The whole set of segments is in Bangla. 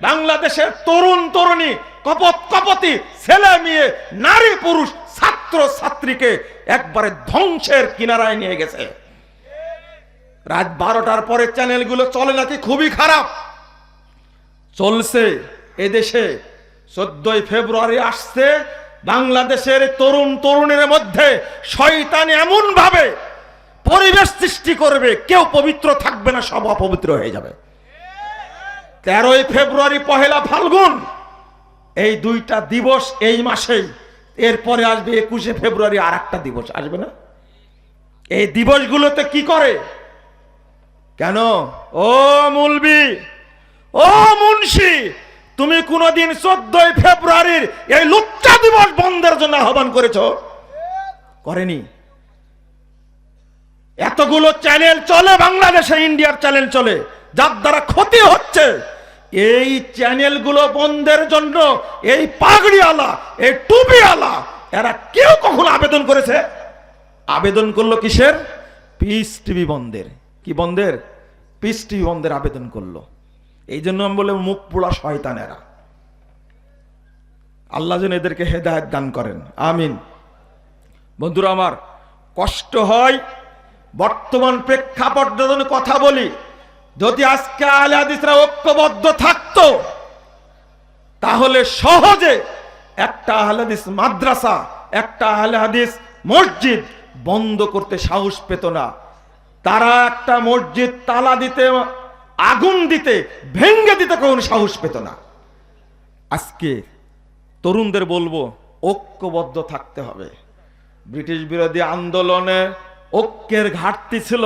বাংলাদেশের তরুণ তরুণী, কপত কপতি, ছেলে মেয়ে, নারী পুরুষ, ছাত্র ছাত্রীকে একবারে ধ্বংসের কিনারায় নিয়ে গেছে। রাত বারোটার পরে চ্যানেলগুলো চলে নাকি খুবই খারাপ। চলছে এদেশে। চোদ্দই ফেব্রুয়ারি আসছে বাংলাদেশের তরুণ তরুণের মধ্যে শয়তান এমন ভাবে পরিবেশ সৃষ্টি করবে, কেউ পবিত্র থাকবে না, সব অপবিত্র হয়ে যাবে। তেরোই ফেব্রুয়ারি পহেলা ফাল্গুন। এই দুইটা দিবস এই মাসেই। এরপরে আসবে একুশে ফেব্রুয়ারি আর একটা দিবস। আসবে না? এই দিবসগুলোতে কি করে? কেন? ও মুলবি, ও মুন্সি, তুমি কোনদিন চোদ্দই ফেব্রুয়ারির এই লুচ্চা দিবস বন্ধের জন্য আহ্বান করেছ? করেনি। এতগুলো চ্যানেল চলে, বাংলাদেশে, ইন্ডিয়ার চ্যানেল চলে, যার দ্বারা ক্ষতি হচ্ছে। এই চ্যানেলগুলো বন্ধের জন্য, এই পাগড়িওয়ালা, এই টুপিওয়ালা, এরা কেউ কখনো আবেদন করেছে? আবেদন করল কিসের? পিস টিভি বন্ধের। কি বন্ধের? পিস টিভি বন্ধের আবেদন করল। এই জন্য আমি বলে মুখ পোড়া শয়তানেরা আল্লাহ যেন এদেরকে হেদায়ত দান করেন। আমিন। বন্ধুরা আমার, কষ্ট হয়, বর্তমান প্রেক্ষাপট কথা বলি যদি আজকে হাদিসরা ঐক্যবদ্ধ থাকতো, তাহলে সহজে একটা আহলে হাদিস মাদ্রাসা, একটা আহলে হাদিস মসজিদ বন্ধ করতে সাহস পেত না। তারা একটা মসজিদ তালা দিতে, আগুন দিতে, ভেঙ্গে দিতে কোনো সাহস পেত না। আজকে তরুণদের বলব, ঐক্যবদ্ধ থাকতে হবে। ব্রিটিশ বিরোধী আন্দোলনে ঐক্যের ঘাটতি ছিল,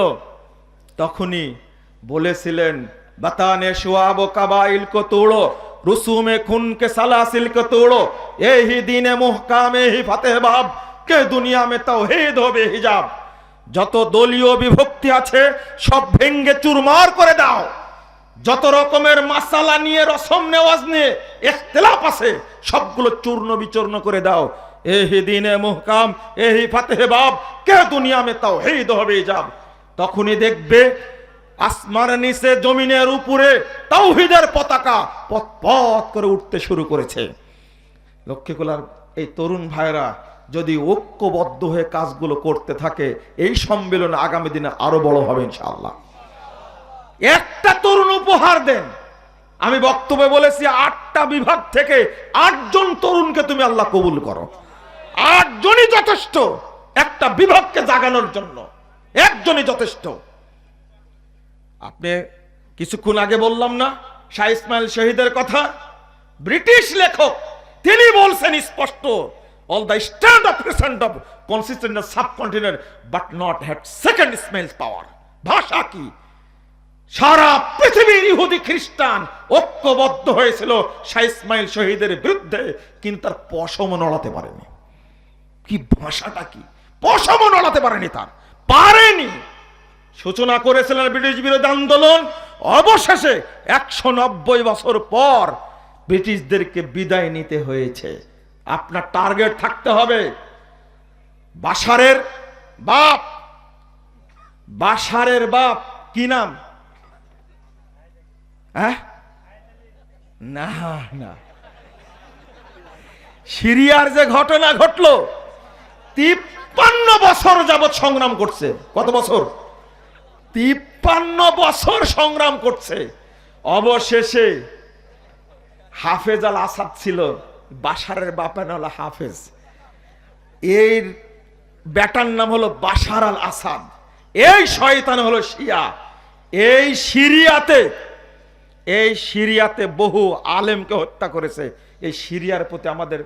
তখনই বলেছিলেন, বাতানে শুয়াব কাবাইল কো তোড়ো, রুসুমে খুন কে সালাসিল কো তোড়ো এহি দিনে মুহকামে হি ফাতেহ বাব, কে দুনিয়া মে তাওহীদ হবে হিজাব। যত দলীয় বিভক্তি আছে, সব ভেঙ্গে চুরমার করে দাও। যত রকমের মাসালা নিয়ে, রসম নেওয়াজ নিয়ে ইখতিলাফ আছে, সবগুলো চূর্ণ বিচূর্ণ করে দাও। এহি দিনে মুহকাম এহি ফাতেহ বাব, কে দুনিয়া মে তাওহীদ হবে যাব তখনই দেখবে আসমানের নিচে, জমিনের উপরে তাওহীদের পতাকা পথ পথ করে উঠতে শুরু করেছে। লক্ষ্মীকুলার এই তরুণ ভাইরা যদি ঐক্যবদ্ধ হয়ে কাজগুলো করতে থাকে, এই সম্মেলন আগামী দিনে আরও বড় হবে ইনশাআল্লাহ। একটা তরুণ উপহার দেন। আমি বক্তব্যে বলেছি, আটটা বিভাগ থেকে আটজন তরুণকে তুমি আল্লাহ কবুল করো। আটজনই যথেষ্ট, একটা বিভাগকে জাগানোর জন্য। একজনই যথেষ্ট। আপনি কিছুক্ষণ আগে বললাম না, শাহ ইসমাইল শহীদের কথা? ব্রিটিশ লেখক, তিনি বলছেন স্পষ্ট all the stand of present of consistent subcontinent but not had second smells power ভাষা কি? সারা পৃথিবীর ইহুদি খ্রিস্টান ঐক্যবদ্ধ হয়েছিল শাহ ইসমাইল শহীদের বিরুদ্ধে, কিন্তু তার পশম নড়াতে পারেনি। কি ভাষাটা কি? পশম নড়াতে পারেনি তার। পারেনি। সূচনা করেছিলেন ব্রিটিশ বিরোধী আন্দোলন। অবশেষে একশো নব্বই বছর পর ব্রিটিশদেরকে বিদায় নিতে হয়েছে। আপনার টার্গেট থাকতে হবে বাসারের বাপ। বাসারের বাপ, কি নাম? হ্যাঁ? না না। সিরিয়ার যে ঘটনা ঘটলো, তিপ্পান্ন বছর যাবৎ সংগ্রাম করছে। কত বছর? তিপ্পান্ন বছর সংগ্রাম করছে। অবশেষে হাফেজ আল আসাদ ছিল বাসারের বাপের নাম হাফেজ। এর ব্যাটার নাম হলো বাসার আল আসাদ। এই শয়তান হলো শিয়া। এই সিরিয়াতে এই সিরিয়াতে বহু আলেমকে হত্যা করেছে। এই সিরিয়ার প্রতি আমাদের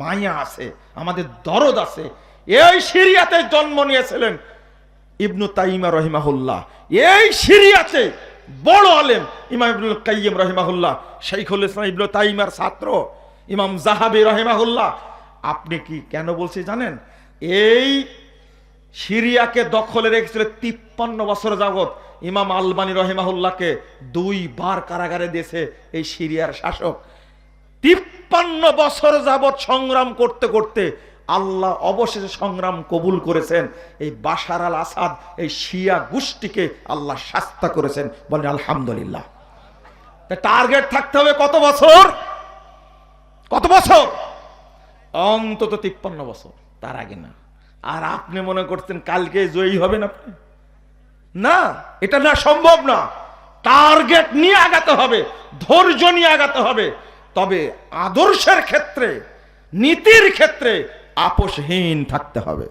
মায়া আছে, আমাদের দরদ আছে। এই সিরিয়াতে জন্ম নিয়েছিলেন ইবনু তাইমা রহিমাহুল্লাহ। এই সিরিয়াতে বড় আলেম ইমাম ইবনুল কাইয়িম রহিমাহুল্লাহ, শাইখুল ইসলাম ইবনু তাইমার ছাত্র, ইমাম জাহাবি রহিমাহুল্লাহ। আপনি কি কেন বলছি জানেন? এই সিরিয়াকে দখলে রেখেছিল তিপ্পান্ন বছর যাবৎ ইমাম আলবানী রহিমাহুল্লাহকে দুইবার কারাগারে দিয়েছে এই সিরিয়ার শাসক। তিপ্পান্ন বছর যাবৎ সংগ্রাম করতে করতে আল্লাহ অবশেষে সংগ্রাম কবুল করেছেন। এই বাশার আল আসাদ, এই শিয়া গোষ্ঠীকে আল্লাহ শাস্তা করেছেন বলেন আলহামদুলিল্লাহ। টার্গেট থাকতে হবে কত বছর? কত বছর? অন্তত তিপ্পান্ন বছর, তার আগে না। আর আপনি মনে করছেন কালকে জয়ী হবেন আপনি? না, এটা না সম্ভব না। টার্গেট নিয়ে আগাতে হবে, ধৈর্য নিয়ে আগাতে হবে। তবে আদর্শের ক্ষেত্রে, নীতির ক্ষেত্রে আপোষহীন থাকতে হবে।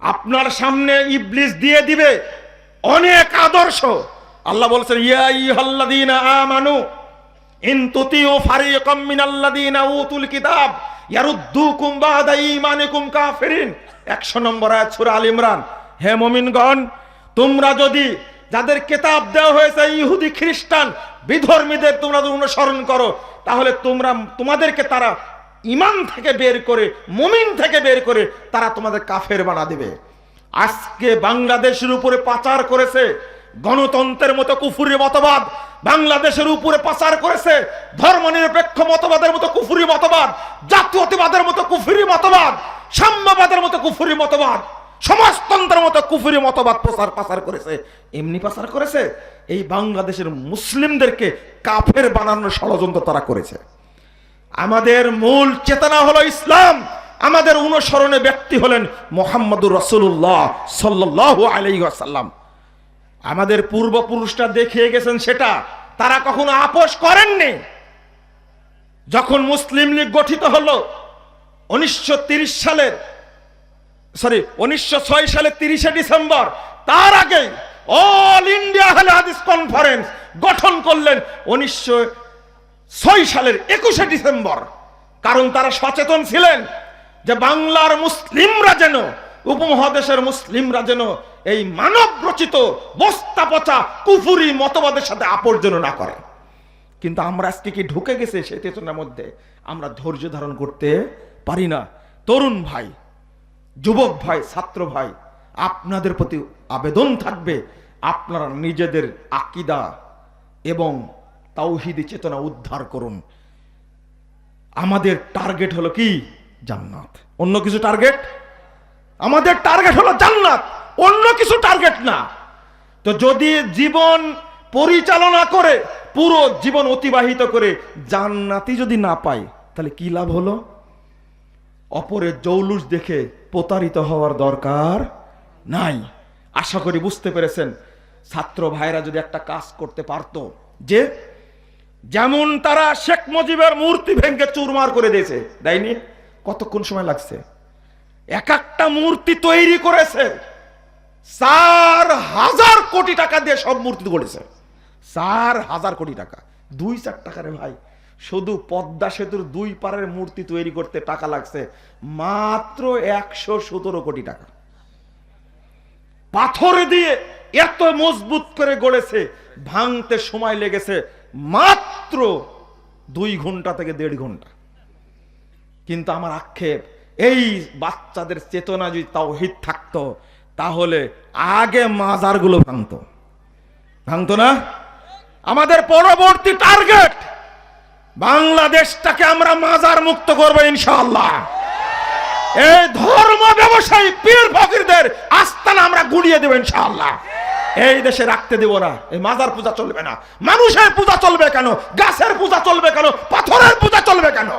আপনার সামনে ইবলিস দিয়ে দিবে অনেক আদর্শ। আল্লাহ বলছেন, ইয়া আমানু, ইন তুতিউ ফারিকাম মিনাল্লাযীনা উতুল কিতাব, ইয়ারুদ্দুকুম বাদা ঈমানিকুম কাফিরিন। 100 নম্বর আয়াত সূরা আল ইমরান। হে মুমিনগণ, তোমরা যদি যাদের কিতাব দেওয়া হয়েছে ইহুদি খ্রিস্টান, বিধর্মীদের তোমরা অনুসরণ করো, তাহলে তোমরা, তোমাদেরকে তারা ইমান থেকে বের করে, মুমিন থেকে বের করে, তারা তোমাদের কাফের বানা দেবে। আজকে বাংলাদেশের উপরে পাচার করেছে, গণতন্ত্রের মতো কুফুরি মতবাদ, বাংলাদেশের উপরে পাচার করেছে, ধর্মনিরপেক্ষ মতবাদের মতো কুফুরি মতবাদ, জাতীয়তাবাদের মতো কুফুরি মতবাদ, সাম্যবাদের মতো কুফুরি মতবাদ, সমাজতন্ত্রের মতো কুফুরি মতবাদ প্রচার পাচার করেছে, এমনি পাচার করেছে, এই বাংলাদেশের মুসলিমদেরকে কাফের বানানোর ষড়যন্ত্র তারা করেছে। আমাদের মূল চেতনা হলো ইসলাম। আমাদের অনুসরণে ব্যক্তি হলেন মোহাম্মদুর রসুল্লাহ সাল্লাহ আলাইসাল্লাম আমাদের পূর্বপুরুষরা দেখিয়ে গেছেন সেটা, তারা কখনো আপোষ করেননি। যখন মুসলিম লীগ গঠিত হলো, উনিশশো তিরিশ সালের, সরি, উনিশশো সালের তিরিশে ডিসেম্বর, তার আগে অল ইন্ডিয়া হলে হাদিস কনফারেন্স গঠন করলেন উনিশশো ছয় সালের একুশে ডিসেম্বর। কারণ তারা সচেতন ছিলেন যে বাংলার মুসলিমরা যেন, উপমহাদেশের মুসলিমরা যেন এই মানব রচিত বস্তা পচা কুফুরি মতবাদের সাথে আপর্জন না করে। কিন্তু আমরা আজকে কি ঢুকে গেছে সেই চেতনার মধ্যে? আমরা ধৈর্য ধারণ করতে পারি না। তরুণ ভাই, যুবক ভাই, ছাত্র ভাই, আপনাদের প্রতি আবেদন থাকবে আপনারা নিজেদের আকিদা এবং তাওহিদি চেতনা উদ্ধার করুন। আমাদের টার্গেট হলো কি? জান্নাত। অন্য কিছু টার্গেট আমাদের টার্গেট হলো জান্নাত। অন্য কিছু টার্গেট না। তো যদি জীবন পরিচালনা করে, পুরো জীবন অতিবাহিত করে জান্নাতি যদি না পাই, তাহলে কি লাভ হলো? অপরের জৌলুস দেখে প্রতারিত হওয়ার দরকার নাই। আশা করি বুঝতে পেরেছেন। ছাত্র ভাইরা যদি একটা কাজ করতে পারতো, যে যেমন তারা শেখ মুজিবের মূর্তি ভেঙে চুরমার করে দিয়েছে। দেয়নি? কতক্ষণ সময় লাগছে? এক একটা মূর্তি তৈরি করেছে। চার হাজার কোটি টাকা দিয়ে সব মূর্তি করেছে চার হাজার কোটি টাকা। দুই চার টাকারে ভাই। শুধু পদ্মা সেতুর দুই পারের মূর্তি তৈরি করতে টাকা লাগছে। মাত্র একশো সতেরো কোটি টাকা। পাথর দিয়ে এত মজবুত করে গড়েছে। ভাঙতে সময় লেগেছে। মাত্র দুই ঘণ্টা থেকে দেড় ঘণ্টা। কিন্তু আমার আক্ষেপ, এই বাচ্চাদের চেতনা যদি তাওহিদ থাকতো, তাহলে আগে মাজারগুলো ভাঙতো। ভাঙতো না? আমাদের পরবর্তী টার্গেট, বাংলাদেশটাকে আমরা মাজার মুক্ত করব ইনশাল্লাহ এই ধর্ম ব্যবসায়ী পীর ফকিরদের আস্থানা আমরা গুড়িয়ে দেবো ইনশাআল্লাহ। এই দেশে রাখতে দেব না। এই মাজার পূজা চলবে না। মানুষের পূজা চলবে কেন? গাছের পূজা চলবে কেন? পাথরের পূজা চলবে কেন?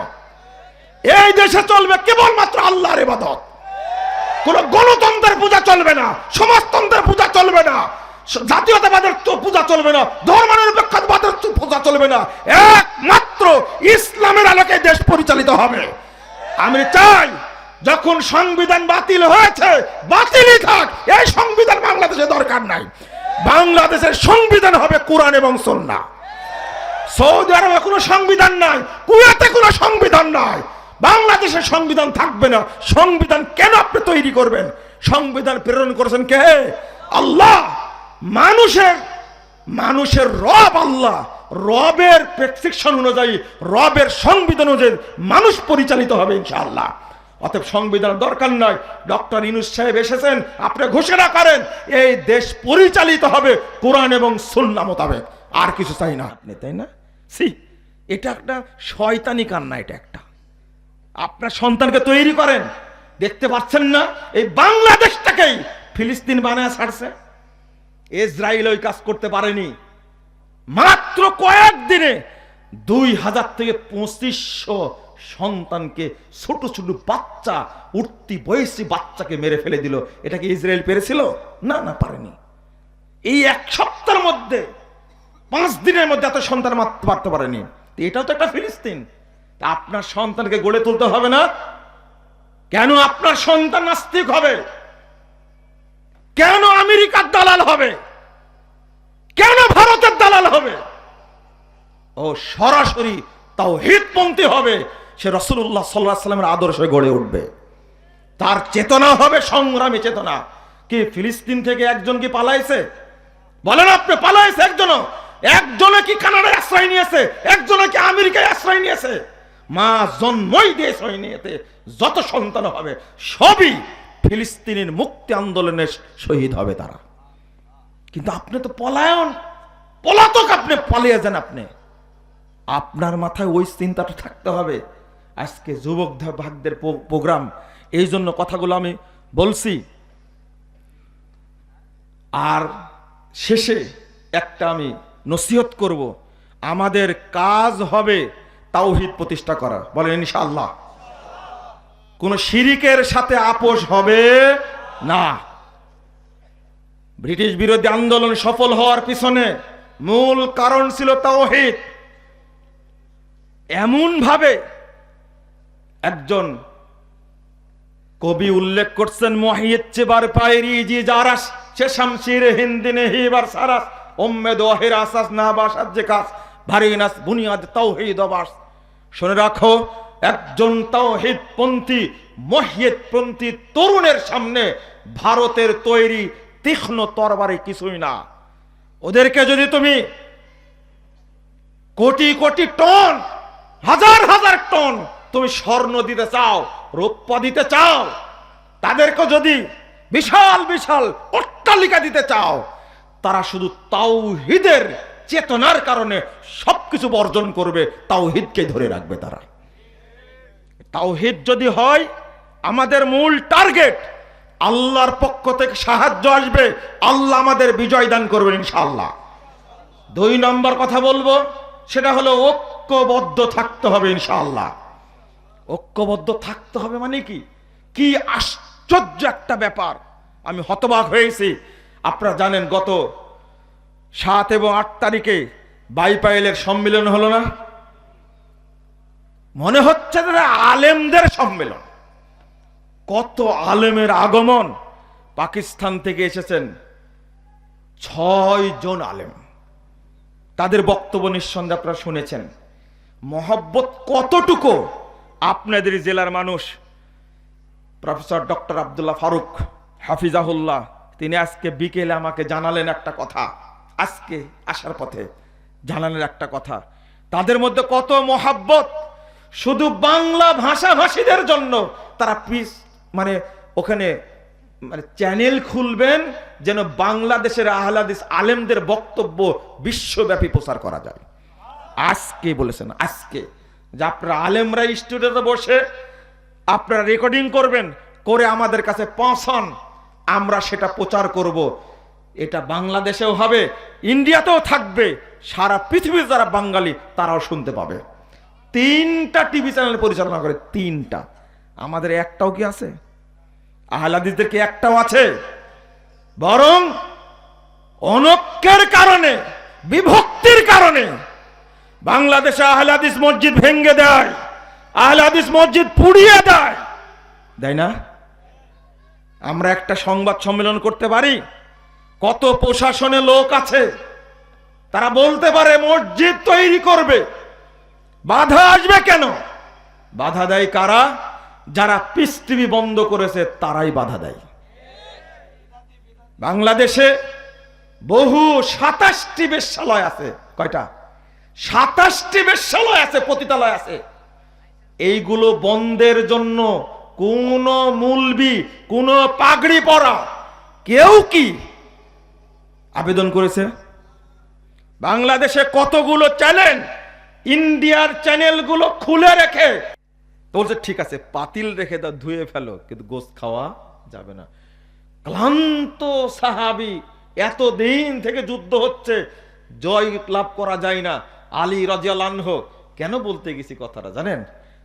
এই দেশে চলবে কেবলমাত্র আল্লাহর ইবাদত। কোন গণতন্ত্রের পূজা চলবে না। সমাজতন্ত্রের পূজা চলবে না। জাতীয়তাবাদের পূজা চলবে না। ধর্মনিরপেক্ষতাবাদের তো পূজা চলবে না। একমাত্র ইসলামের আলোকে দেশ পরিচালিত হবে। আমি চাই যখন সংবিধান বাতিল হয়েছে, বাতিলই থাক, এই সংবিধান বাংলাদেশে দরকার নাই। বাংলাদেশের সংবিধান হবে কোরআন এবং সন্না সৌদি আরবে কোনো সংবিধান নাই, কুয়েতে কোনো সংবিধান নাই। বাংলাদেশের সংবিধান থাকবে না। সংবিধান কেন আপনি তৈরি করবেন? সংবিধান প্রেরণ করেছেন কে? আল্লাহ। মানুষের মানুষের রব আল্লাহ। রবের প্রেসক্রিপশন অনুযায়ী, রবের সংবিধান অনুযায়ী মানুষ পরিচালিত হবে ইনশাআল্লাহ। অতএব সংবিধান দরকার নয় ডক্টর ইনুস সাহেব এসেছেন, আপনি ঘোষণা করেন, এই দেশ পরিচালিত হবে কোরআন এবং সুন্না মোতাবেক। আর কিছু চাই না আপনি, তাই না? সি এটা একটা শয়তানি কান্না, এটা একটা। আপনার সন্তানকে তৈরি করেন, দেখতে পাচ্ছেন না, এই বাংলাদেশটাকেই ফিলিস্তিন বানায় ছাড়ছে। ইসরায়েল ওই কাজ করতে পারেনি। মাত্র কয়েকদিনে দুই হাজার থেকে পঁচিশশো সন্তানকে ছোট ছোট বাচ্চা, উঠতি বয়সী বাচ্চাকে মেরে ফেলে দিল। এটা কি ইসরায়েল পেরেছিল? না না, পারেনি। এই এক সপ্তাহের মধ্যে, পাঁচ দিনের মধ্যে এত সন্তান মারতে পারতে পারেনি এটাও তো একটা ফিলিস্তিন। আপনার সন্তানকে গড়ে তুলতে হবে না। কেন আপনার সন্তান নাস্তিক হবে? কেন আমেরিকার দালাল হবে? কেন ভারতের দালাল হবে? ও সরাসরি তাও হিতপন্থী হবে। সে রসুল্লাহ সাল্লাহ সাল্লামের আদর্শে গড়ে উঠবে। তার চেতনা হবে সংগ্রামী চেতনা। কি, ফিলিস্তিন থেকে একজন কি পালাইছে? বলেন আপনি, পালাইছে একজনও। একজনে কি কানাডায় আশ্রয় নিয়েছে? একজনে কি আমেরিকায় আশ্রয় নিয়েছে? মা জন্মই দিয়ে আশ্রয় নিয়েছে। যত সন্তান হবে, সবই ফিলিস্তিনের মুক্তি আন্দোলনের শহীদ হবে তারা। কিন্তু আপনি তো পলায়ন। পলাতক আপনি, পালিয়ে যান আপনি। আপনার মাথায় ওই চিন্তাটা থাকতে হবে। আজকে যুবক ভাগদের প্রোগ্রাম। এই জন্য কথাগুলো আমি বলছি। আর শেষে একটা আমি নসিহত করব। আমাদের কাজ হবে তাওহিদ প্রতিষ্ঠা করা। বলেন ইনশাআল্লাহ। কোন শিরিকের সাথে আপোষ হবে না। ব্রিটিশ বিরোধী আন্দোলন সফল হওয়ার পিছনে মূল কারণ ছিল তাওহিদ। এমন ভাবে একজন কবি উল্লেখ করছেন জি জারাস, সে শামশির হিবার সারাস আসাস না বাসাত যে কাজ ভারিনাস বুনিয়াদ তাওহিদ অবাস শুনে রাখো, একজন তাওহিদ পন্থী মহিয়েতপন্থী তরুণের সামনে ভারতের তৈরি তীক্ষ্ণ তরবারি কিছুই না। ওদেরকে যদি তুমি কোটি কোটি টন, হাজার হাজার টন তুমি স্বর্ণ দিতে চাও, রৌপ্য দিতে চাও, তাদেরকে যদি বিশাল বিশাল অট্টালিকা দিতে চাও, তারা শুধু তাওহিদের চেতনার কারণে সবকিছু বর্জন করবে, তাওহিদকে ধরে রাখবে তারা। তাওহিদ যদি হয়, আমাদের মূল টার্গেট, আল্লাহর পক্ষ থেকে সাহায্য আসবে, আল্লাহ আমাদের বিজয় দান করবেন ইনশাআল্লাহ। দুই নম্বর কথা বলব, সেটা হলো ঐক্যবদ্ধ থাকতে হবে ইনশাআল্লাহ। ঐক্যবদ্ধ থাকতে হবে মানে কি? কি আশ্চর্য একটা ব্যাপার। আমি হতবাক হয়েছি। আপনারা জানেন গত সাত এবং আট তারিখে বাইপাইলের সম্মেলন হলো না? মনে হচ্ছে আলেমদের সম্মেলন। কত আলেমের আগমন। পাকিস্তান থেকে এসেছেন ছয় জন আলেম। তাদের বক্তব্য নিঃসন্দেহে আপনারা শুনেছেন। মহব্বত কতটুকু? আপনাদের জেলার মানুষ। প্রফেসর ডক্টর আবদুল্লাহ ফারুক হাফিজাহুল্লাহ, তিনি আজকে বিকেলে আমাকে জানালেন একটা কথা। আজকে আসার পথে জানালেন একটা কথা। তাদের মধ্যে কত মহাব্বত, শুধু বাংলা ভাষাভাষীদের জন্য। তারা পিস মানে ওখানে মানে চ্যানেল খুলবেন যেন বাংলাদেশের আহলাদিস আলেমদের বক্তব্য বিশ্বব্যাপী প্রচার করা যায়। আজকে বলেছেন, আজকে। যে আপনারা আলেমরা স্টুডিওতে বসে আপনারা রেকর্ডিং করবেন, করে আমাদের কাছে পৌঁছান। আমরা সেটা প্রচার করব। এটা বাংলাদেশেও হবে, ইন্ডিয়াতেও থাকবে, সারা পৃথিবীর যারা বাঙালি তারাও শুনতে পাবে। তিনটা টিভি চ্যানেল পরিচালনা করে, তিনটা। আমাদের একটাও কি আছে? আহলাদিসদের কি একটাও আছে? বরং অনক্যের কারণে, বিভক্তির কারণে বাংলাদেশে আহলাদিস মসজিদ ভেঙ্গে দেয়, আহলাদিস মসজিদ পুড়িয়ে দেয়। দেয় না? আমরা একটা সংবাদ সম্মেলন করতে পারি, কত প্রশাসনে লোক আছে, তারা বলতে পারে মসজিদ তৈরি করবে, বাধা আসবে কেন? বাধা দেয় কারা? যারা টিভি বন্ধ করেছে, তারাই বাধা দেয়। বাংলাদেশে বহু সাতাশটি বেশ্যালয় আছে, কয়টা? সাতাশটি বেশ্যালয় আছে, পতিতালয় আছে। এইগুলো বন্ধের জন্য কোন মূলবি, কোন পাগড়ি পরা। কেউ কি আবেদন করেছে? বাংলাদেশে কতগুলো চ্যানেল? ইন্ডিয়ার চ্যানেলগুলো খুলে রেখে। বলছে, ঠিক আছে, পাতিল রেখে তা ধুয়ে ফেলো, কিন্তু গোস্ত খাওয়া যাবে না। ক্লান্ত সাহাবি, এতদিন থেকে যুদ্ধ হচ্ছে, জয় লাভ করা যায় না। আলী রাজিয়াল্লাহ কেন বলতে গেছি কথাটা জানেন?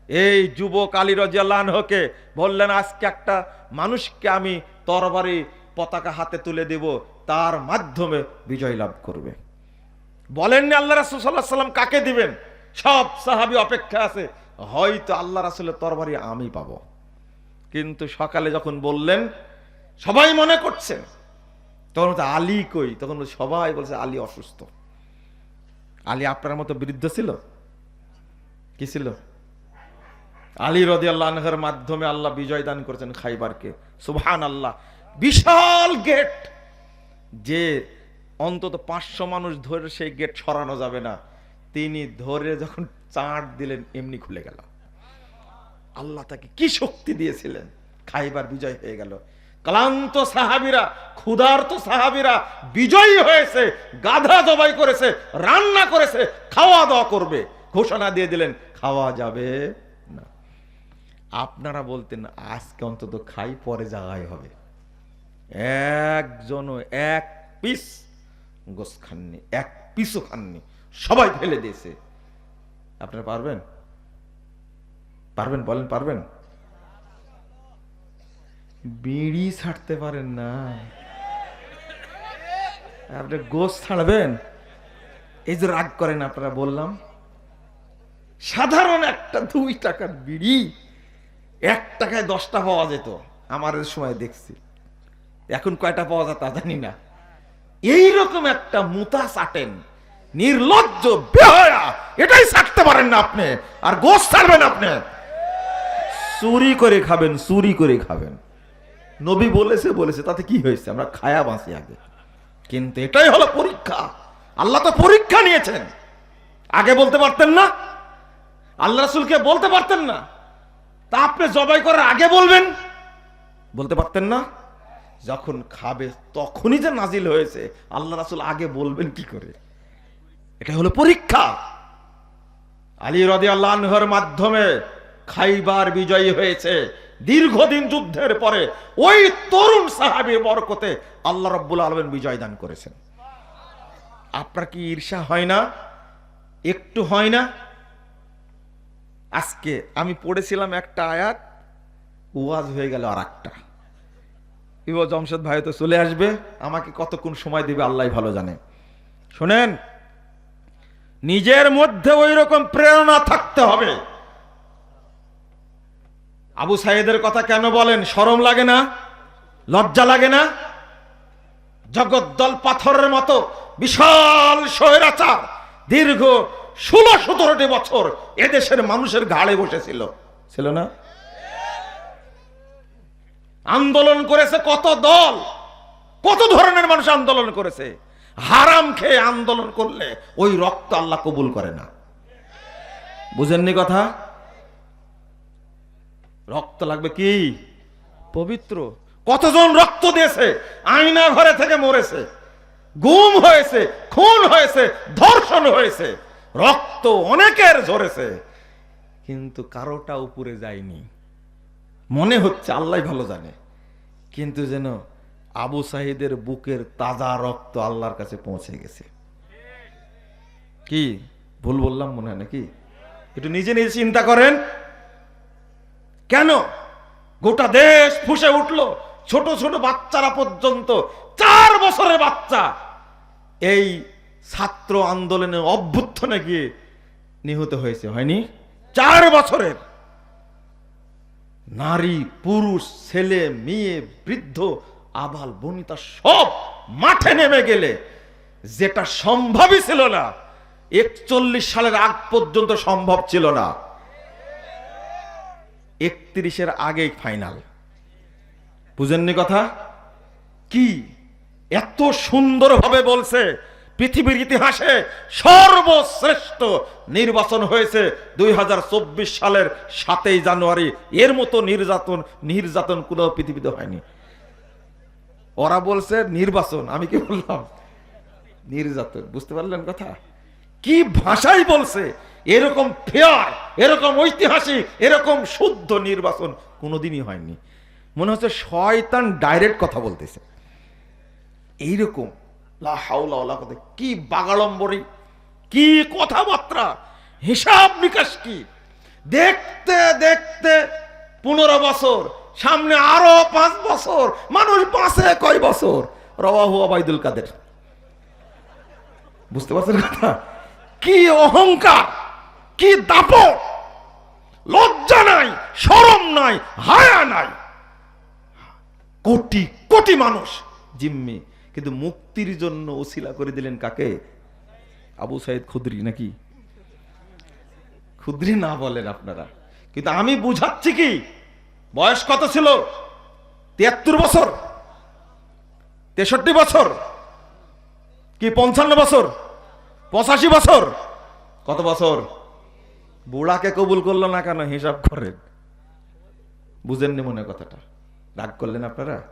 এই যুবক আলী রাজিয়াল্লাহকে বললেন, আজকে একটা মানুষকে আমি তরবারি পতাকা হাতে তুলে দেব, তার মাধ্যমে বিজয় লাভ করবে। বলেননি আল্লাহ রাসুল সাল্লাহ সাল্লাম, কাকে দিবেন? সব সাহাবি অপেক্ষা আছে, হয়তো আল্লাহ রাসুলের তরবারি আমি পাব। কিন্তু সকালে যখন বললেন, সবাই মনে করছেন তখন আলী কই? তখন সবাই বলছে আলী অসুস্থ। আলী আপনার মতো বৃদ্ধ ছিল? কি ছিল? আলী রদি আল্লাহের মাধ্যমে আল্লাহ বিজয় দান করেছেন খাইবারকে। সুবহান আল্লাহ বিশাল গেট! যে অন্তত পাঁচশো মানুষ ধরে সেই গেট সরানো যাবে না। তিনি ধরে যখন চাঁট দিলেন, এমনি খুলে গেল। আল্লাহ তাকে কি শক্তি দিয়েছিলেন? খাইবার বিজয় হয়ে গেল। ক্লান্ত সাহাবিরা, ক্ষুধার্ত সাহাবিরা বিজয়ী হয়েছে, গাধা জবাই করেছে, রান্না করেছে, খাওয়া দাওয়া করবে। ঘোষণা দিয়ে দিলেন, খাওয়া যাবে না। আপনারা বলতেন, আজকে অন্তত খাই, পরে জায়গায় হবে। একজনও এক পিস গোস খাননি, এক পিসও খাননি, সবাই ফেলে দিয়েছে। আপনারা পারবেন? পারবেন, বলেন, পারবেন? বিড়ি ছাড়তে পারেন না। আপনি গোস ছাড়বেন? এই যে রাগ করেন আপনারা, বললাম, সাধারণ একটা দুই টাকার বিড়ি, এক টাকায় দশটা পাওয়া যেত, আমার সময় দেখছি। এখন কয়টা পাওয়া যায় তা জানি না। এইরকম একটা মুতা চাটেন নির্লজ্জ, বেহয়া, এটাই ছাড়তে পারেন না আপনি, আর গোস ছাড়বেন আপনি। চুরি করে খাবেন, চুরি করে খাবেন। নবী বলেছে বলেছে, তাতে কি হয়েছে? আমরা খায়া বাঁচি আগে। কিন্তু এটাই হলো পরীক্ষা। আল্লাহ তো পরীক্ষা নিয়েছেন। আগে বলতে পারতেন না। আল্লাহ রাসুলকে বলতে পারতেন না। তা আপনি জবাই করার আগে বলবেন। বলতে পারতেন না। যখন খাবে, তখনই যে নাজিল হয়েছে, আল্লাহ রাসুল আগে বলবেন কি করে? এটা হলো পরীক্ষা। আলী রদি আল্লাহর মাধ্যমে খাইবার বিজয়ী হয়েছে। দীর্ঘদিন যুদ্ধের পরে ওই তরুণ সাহাবীর বরকতে আল্লাহ রব্বুল আলমেন বিজয় দান করেছেন। আপনার কি ঈর্ষা হয় না? একটু হয় না? আজকে আমি পড়েছিলাম একটা আয়াত, ওয়াজ হয়ে গেল আর একটা ইবো জমশেদ ভাই তো চলে আসবে, আমাকে কতক্ষণ সময় দিবে আল্লাহ ভালো জানে। শোনেন, নিজের মধ্যে ওই রকম প্রেরণা থাকতে হবে। আবু সাইদের কথা কেন বলেন? শরম লাগে না? লজ্জা লাগে না? জগদ্দল পাথরের মতো বিশাল স্বৈরাচার দীর্ঘ ষোলো সতেরোটি বছর এদেশের মানুষের ঘাড়ে বসেছিল। ছিল না? আন্দোলন করেছে কত দল? কত ধরনের মানুষ আন্দোলন করেছে? হারাম খেয়ে আন্দোলন করলে ওই রক্ত আল্লাহ কবুল করে না। বুঝেননি কথা? রক্ত লাগবে কি? পবিত্র। কতজন রক্ত দিয়েছে? আয়না ঘরে থেকে মরেছে। গুম হয়েছে খুন হয়েছে ধর্ষণ হয়েছে। রক্ত অনেকের ঝরেছে। কিন্তু কারোটা উপরে যায়নি। মনে হচ্ছে আল্লাহ ভালো জানে। কিন্তু যেন আবু সাহিদের বুকের তাজা রক্ত আল্লাহর কাছে পৌঁছে গেছে। কি? ভুল বললাম মনে হয় নাকি? একটু নিজে নিজে চিন্তা করেন। কেন? গোটা দেশ ফুসে উঠল ছোট ছোট বাচ্চারা পর্যন্ত, চার বছরের বাচ্চা। এই ছাত্র আন্দোলনে অভ্যুত্থানে গিয়ে নিহত হয়েছে, হয়নি? চার বছরের। নারী, পুরুষ, ছেলে, মেয়ে, বৃদ্ধ, আবাল, বনিতা সব মাঠে নেমে গেলে যেটা সম্ভবই ছিল না, একচল্লিশ সালের আগ পর্যন্ত সম্ভব ছিল না। একত্রিশের আগেই ফাইনাল বুঝেননি কথা? কি? এত সুন্দরভাবে বলছে, পৃথিবীর ইতিহাসে সর্বশ্রেষ্ঠ নির্বাচন হয়েছে দুই হাজার চব্বিশ সালের সাতই জানুয়ারি। এর মতো নির্যাতন নির্যাতন কোনো পৃথিবীতে হয়নি। ওরা বলছে, নির্বাচন। আমি কি বললাম? নির্যাতন। বুঝতে পারলেন কথা? কি ভাষাই বলছে? এরকম ফেয়ার, এরকম ঐতিহাসিক, এরকম শুদ্ধ নির্বাচন কোনোদিনই হয়নি। মনে হচ্ছে শয়তান ডাইরেক্ট কথা বলতেছে। এইরকম, লা হাওলা ওয়ালা কি বাগাড়ম্বরী, কি কথাবার্তা, হিসাব নিকাশ কি? দেখতে দেখতে পনেরো বছর, সামনে আরও পাঁচ বছর, মানুষ বাঁচে কয় বছর? রওয়াহু আবাইদুল কাদের। বুঝতে পারছেন কথা? কি অহংকার, কি দাপট। লজ্জা নাই, শরম নাই, হায়া নাই। কোটি কোটি মানুষ। জিম্মি। কিন্তু মুক্তির জন্য ওসিলা করে দিলেন কাকে? আবু সাইদ খুদরি নাকি? খুদরি না বলেন আপনারা। কিন্তু আমি বুঝাচ্ছি কি? বয়স কত ছিল? তিয়াত্তর বছর? তেষট্টি বছর? কি পঞ্চান্ন বছর? পঁচাশি বছর। কত বছর? বুড়াকে কবুল করল না কেন? হিসাব করেন। বুঝেননি মনে কথাটা। রাগ করলেন আপনারা?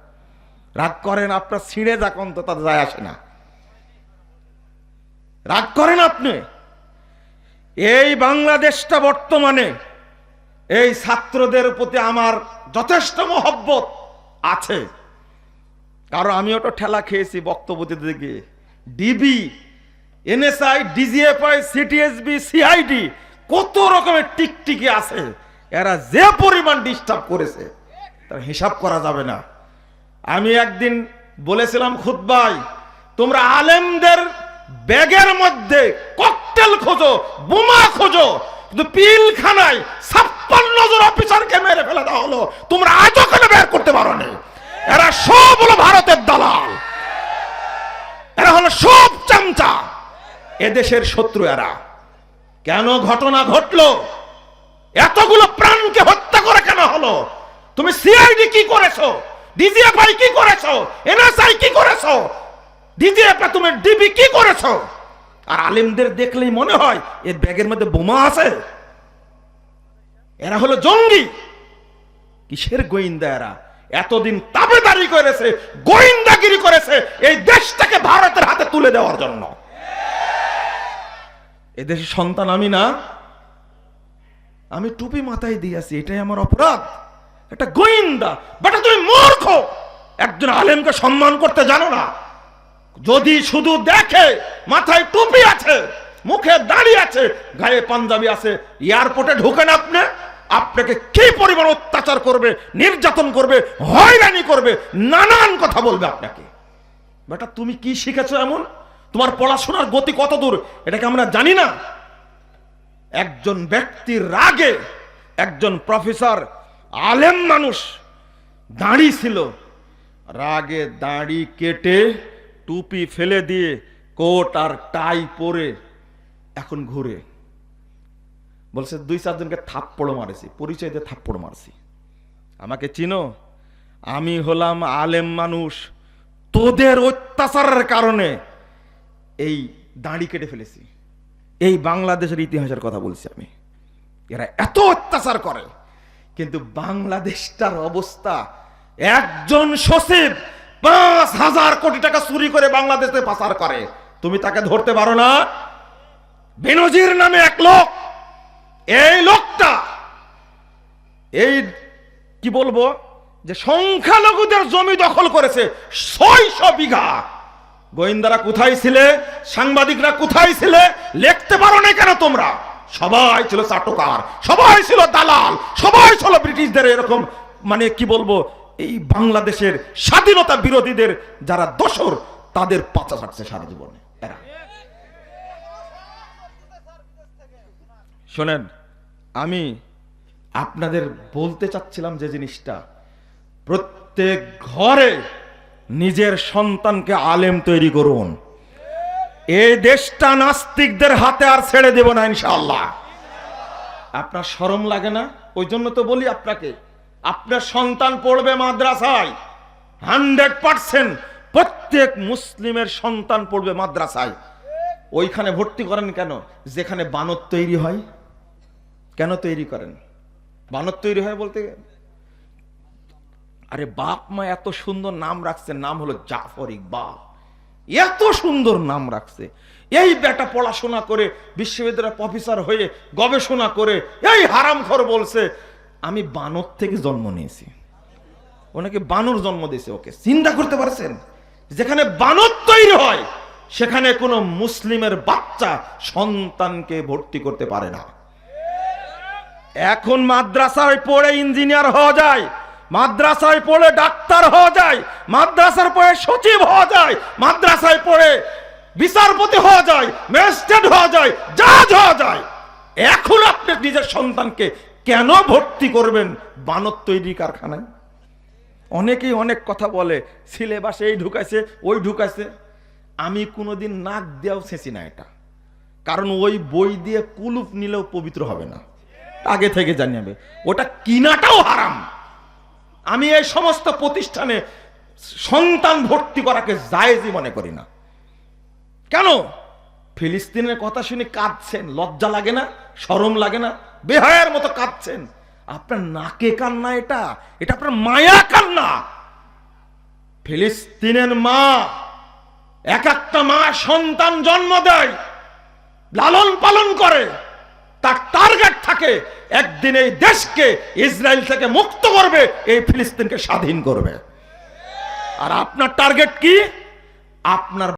রাগ করেন, আপনার ছিঁড়ে যাক অন্তত তাতে যায় আসে না। রাগ করেন আপনি? এই বাংলাদেশটা বর্তমানে, এই ছাত্রদের প্রতি আমার যথেষ্ট মহব্বত আছে। কারণ আমি ওটা ঠেলা খেয়েছি বক্তব্য দিতে গিয়ে DB NSI, DGFI, CTSB, CID, কত রকমের টিকটিকি আছে। এরা যে পরিমাণ ডিস্টার্ব করেছে, তার হিসাব করা যাবে না। আমি একদিন বলেছিলাম খুদ্াই তোমরা আলেমদের ব্যাগের মধ্যে ককটেল খোঁজো, বোমা খোঁজো, কিন্তু পিলখানায় ছাপ্পান্ন জন অফিসারকে মেরে ফেলে দেওয়া হলো। তোমরা আজও কেন বের করতে পারো নি। এরা সব হলো ভারতের দালাল। এরা হলো সব চামচা। এদেশের শত্রু এরা কেন ঘটনা ঘটলো? এতগুলো প্রাণকে হত্যা করে কেন হলো? তুমি সিআইডি কি করেছ? ডিজিএফআই কি করেছ? এনএসআই কি করেছ? ডিজিএফ তুমি ডিবি কি করেছ? আর আলিমদের দেখলেই মনে হয় এর ব্যাগের মধ্যে বোমা আছে। এরা হলো জঙ্গি। কিসের গোয়েন্দা এরা এতদিন তাবেদারি করেছে, গোয়েন্দাগিরি করেছে এই দেশটাকে ভারতের হাতে তুলে দেওয়ার জন্য এদেশের সন্তান আমি না, আমি টুপি মাথায় দিয়ে দিয়েছি এটাই আমার অপরাধ। একটা গোয়েন্দা, বেটা তুমি মূর্খ! একজন আলেমকে সম্মান করতে জানো না। যদি শুধু দেখে, মাথায় টুপি আছে, মুখে দাড়ি আছে, গায়ে পাঞ্জাবি আছে, এয়ারপোর্টে ঢুকেন আপনি, আপনাকে কি পরিমাণ অত্যাচার করবে, নির্যাতন করবে, হয়রানি করবে, নানান কথা বলবে আপনাকে। বেটা তুমি কি শিখেছো এমন? তোমার পড়াশোনার গতি কত দূর? এটাকে আমরা জানি না। একজন ব্যক্তির রাগে একজন প্রফেসর আলেম মানুষ দাঁড়ি ছিল। রাগে দাঁড়ি কেটে টুপি ফেলে দিয়ে কোট আর টাই পরে এখন ঘুরে। বলছে, দুই চারজনকে থাপ্পড় মারেছি, পরিচয় দিয়ে থাপ্পড় মারছি। আমাকে চিনো, আমি হলাম আলেম মানুষ। তোদের অত্যাচারের কারণে এই দাঁড়ি কেটে ফেলেছি। এই বাংলাদেশের ইতিহাসের কথা বলছি আমি। এরা এত অত্যাচার করে, কিন্তু বাংলাদেশটার অবস্থা, একজন সচিব পাঁচ হাজার কোটি টাকা চুরি করে বাংলাদেশে পাচার করে। তুমি তাকে ধরতে পারো না? বেনজির নামে এক লোক, এই লোকটা, এই কি বলব, যে সংখ্যালঘুদের জমি দখল করেছে ছয়শো বিঘা। গোয়েন্দারা কোথায় ছিলে? সাংবাদিকরা কোথায় ছিলে? লিখতে পারো না কেন তোমরা? সবাই ছিল চাটকার, সবাই ছিল দালাল, সবাই ছিল ব্রিটিশদের এরকম মানে কি বলব, এই বাংলাদেশের স্বাধীনতা বিরোধীদের যারা দোসর তাদের পাচা থাকছে সারা জীবনে। এরা। শোনেন, আমি আপনাদের বলতে চাচ্ছিলাম যে জিনিসটা, প্রত্যেক ঘরে নিজের সন্তানকে আলেম তৈরি করুন। এই দেশটা নাস্তিকদের হাতে আর ছেড়ে দেব না ইনশাআল্লাহ। আপনার শরম লাগে না? ওই জন্য তো বলি আপনাকে, আপনার সন্তান পড়বে মাদ্রাসায়। হান্ড্রেড পার্সেন্ট প্রত্যেক মুসলিমের সন্তান পড়বে মাদ্রাসায়। ওইখানে ভর্তি করেন কেন? যেখানে বানর তৈরি হয়। কেন তৈরি করেন? বানর তৈরি হয় বলতে আরে বাপ মা এত সুন্দর নাম রাখছে, নাম হলো জাফর ইকবাল। এত সুন্দর নাম রাখছে। এই বেটা পড়াশোনা করে বিশ্ববিদ্যালয়ের প্রফেসর হয়ে গবেষণা করে এই হারামখর বলছে, আমি বানর থেকে জন্ম নিয়েছি। ওনাকে বানর জন্ম দিয়েছে ওকে। চিন্তা করতে পারছেন? যেখানে বানর তৈরি হয়, সেখানে কোনো মুসলিমের বাচ্চা সন্তানকে ভর্তি করতে পারে না। এখন মাদ্রাসায় পড়ে ইঞ্জিনিয়ার হওয়া যায়। মাদ্রাসায় পড়ে ডাক্তার হওয়া যায়, মাদ্রাসার পড়ে সচিব হওয়া যায়, মাদ্রাসায় পড়ে বিচারপতি হওয়া যায়, ম্যাজিস্ট্রেট হওয়া যায়, জাজ হওয়া যায়। এখন আপনি নিজের সন্তানকে কেন ভর্তি করবেন বানর তৈরি কারখানায়? অনেকেই অনেক কথা বলে, সিলেবাসে এই ঢুকাইছে, ওই ঢুকাইছে। আমি কোনোদিন নাক দেওয়াও ছেঁচি না এটা। কারণ ওই বই দিয়ে কুলুপ নিলেও পবিত্র হবে না। আগে থেকে জানিয়ে ওটা কিনাটাও হারাম। আমি এই সমস্ত প্রতিষ্ঠানে সন্তান ভর্তি করাকে জায়েজই মনে করি না। কেন? ফিলিস্তিনের কথা শুনে কাঁদছেন, লজ্জা লাগে না শরম লাগে না, বেহায়ের মতো কাঁদছেন। আপনার নাকে কান্না এটা এটা আপনার মায়া কান্না। ফিলিস্তিনের মা, এক একটা মা সন্তান জন্ম দেয়, লালন পালন করে। তার টার্গেট থাকে, একদিন এই দেশকে ইসরায়েল থেকে মুক্ত করবে, এই ফিলিস্তিনকে স্বাধীন করবে। আর আপনার টার্গেট কি? আপনার